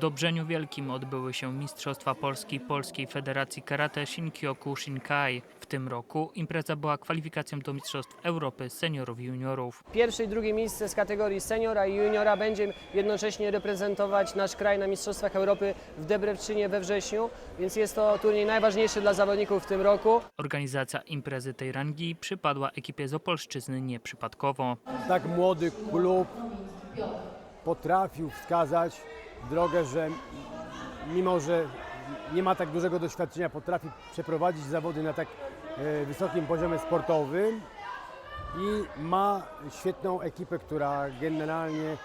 Dobrzeniu Wielkim odbyły się Mistrzostwa Polski Polskiej Federacji Karate Shinkyoku Shinkai. W tym roku impreza była kwalifikacją do Mistrzostw Europy seniorów i juniorów. Pierwsze i drugie miejsce z kategorii seniora i juniora będzie jednocześnie reprezentować nasz kraj na Mistrzostwach Europy w Debrecenie we wrześniu, więc jest to turniej najważniejszy dla zawodników w tym roku. Organizacja imprezy tej rangi przypadła ekipie z Opolszczyzny nieprzypadkowo. tak młody klub potrafił wskazać drogę, że mimo, że nie ma tak dużego doświadczenia, potrafi przeprowadzić zawody na tak e, wysokim poziomie sportowym i ma świetną ekipę, która generalnie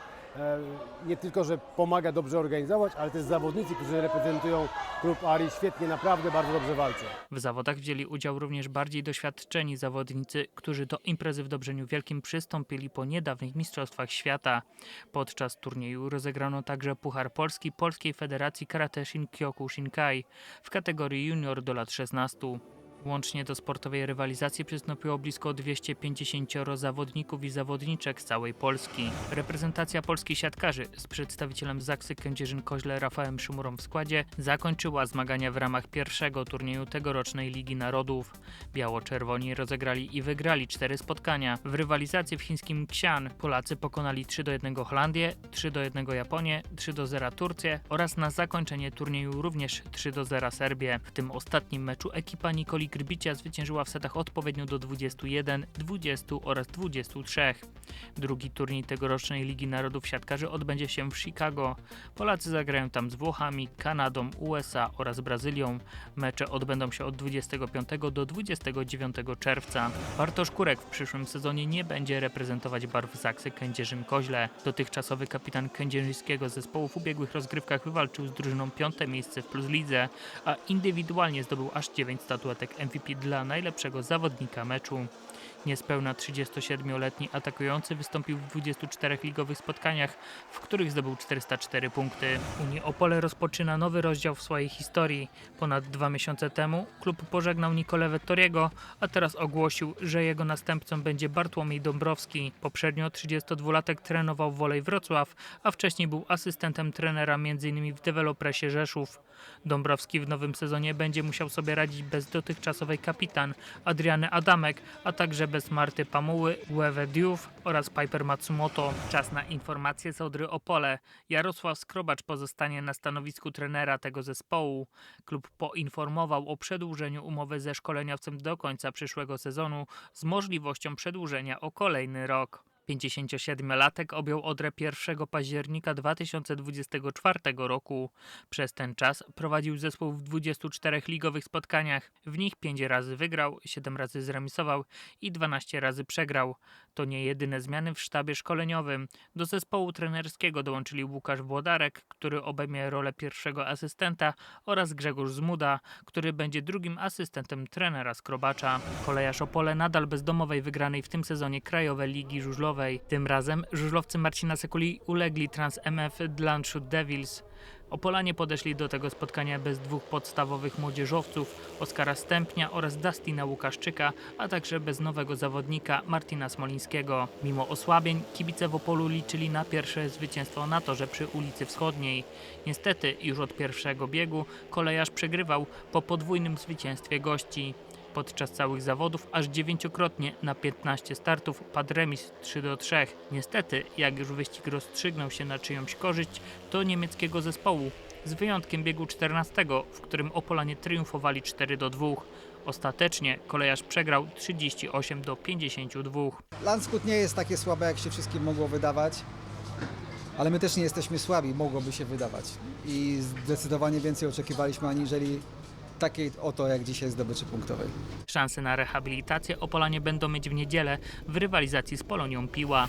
nie tylko, że pomaga dobrze organizować, ale też zawodnicy, którzy reprezentują klub Ari świetnie, naprawdę bardzo dobrze walczą. W zawodach wzięli udział również bardziej doświadczeni zawodnicy, którzy do imprezy w Dobrzeniu Wielkim przystąpili po niedawnych Mistrzostwach Świata. Podczas turnieju rozegrano także Puchar Polski Polskiej Federacji Karate Shinkyoku Shinkai w kategorii junior do lat 16. Łącznie do sportowej rywalizacji przystąpiło blisko 250 zawodników i zawodniczek z całej Polski. Reprezentacja polskich siatkarzy z przedstawicielem Zaksy Kędzierzyn-Koźle Rafałem Szymurą w składzie zakończyła zmagania w ramach pierwszego turnieju tegorocznej Ligi Narodów. Biało-czerwoni rozegrali i wygrali cztery spotkania. W rywalizacji w chińskim Xi'an Polacy pokonali 3 do 1 Holandię, 3 do 1 Japonię, 3 do 0 Turcję oraz na zakończenie turnieju również 3 do 0 Serbię. W tym ostatnim meczu ekipa Nikoli Grbicia zwyciężyła w setach odpowiednio do 21, 20 oraz 23. Drugi turniej tegorocznej Ligi Narodów Siatkarzy odbędzie się w Chicago. Polacy zagrają tam z Włochami, Kanadą, USA oraz Brazylią. Mecze odbędą się od 25 do 29 czerwca. Bartosz Kurek w przyszłym sezonie nie będzie reprezentować barw Zaksy Kędzierzyn-Koźle. Dotychczasowy kapitan kędzierzyńskiego zespołu w ubiegłych rozgrywkach wywalczył z drużyną piąte miejsce w Plus Lidze, a indywidualnie zdobył aż 9 statuetek MVP dla najlepszego zawodnika meczu. Niespełna 37-letni atakujący wystąpił w 24 ligowych spotkaniach, w których zdobył 404 punkty. Unii Opole rozpoczyna nowy rozdział w swojej historii. Ponad dwa miesiące temu klub pożegnał Nikolę Vettoriego, a teraz ogłosił, że jego następcą będzie Bartłomiej Dąbrowski. Poprzednio 32-latek trenował w Wolej Wrocław, a wcześniej był asystentem trenera m.in. w dewelopresie Rzeszów. Dąbrowski w nowym sezonie będzie musiał sobie radzić bez dotychczasowej kapitan Adriany Adamek, a także bez Marty Pamuły, Uewe Diouf oraz Piper Matsumoto. Czas na informacje z Odry Opole. Jarosław Skrobacz pozostanie na stanowisku trenera tego zespołu. Klub poinformował o przedłużeniu umowy ze szkoleniowcem do końca przyszłego sezonu z możliwością przedłużenia o kolejny rok. 57-latek objął Odrę 1 października 2024 roku. Przez ten czas prowadził zespół w 24 ligowych spotkaniach. W nich 5 razy wygrał, 7 razy zremisował i 12 razy przegrał. To nie jedyne zmiany w sztabie szkoleniowym. Do zespołu trenerskiego dołączyli Łukasz Włodarek, który obejmie rolę pierwszego asystenta oraz Grzegorz Zmuda, który będzie drugim asystentem trenera Skrobacza. Kolejarz Opole nadal bez domowej wygranej w tym sezonie Krajowej Ligi Żużlowej. Tym razem żużlowcy Marcina Sekuli ulegli Trans MF Landshut Devils. Opolanie podeszli do tego spotkania bez dwóch podstawowych młodzieżowców, Oskara Stępnia oraz Dustina Łukaszczyka, a także bez nowego zawodnika Martina Smolińskiego. Mimo osłabień, kibice w Opolu liczyli na pierwsze zwycięstwo na torze przy ulicy Wschodniej. Niestety już od pierwszego biegu kolejarz przegrywał po podwójnym zwycięstwie gości. Podczas całych zawodów aż dziewięciokrotnie na 15 startów padł remis 3 do 3. Niestety, jak już wyścig rozstrzygnął się na czyjąś korzyść, to niemieckiego zespołu. Z wyjątkiem biegu 14, w którym Opolanie triumfowali 4 do 2. Ostatecznie kolejarz przegrał 38 do 52. Landskut nie jest takie słabe, jak się wszystkim mogło wydawać, ale my też nie jesteśmy słabi, mogłoby się wydawać. I zdecydowanie więcej oczekiwaliśmy, aniżeli takiej oto jak dzisiaj zdobyczy punktowej. Szanse na rehabilitację Opolanie będą mieć w niedzielę w rywalizacji z Polonią Piła.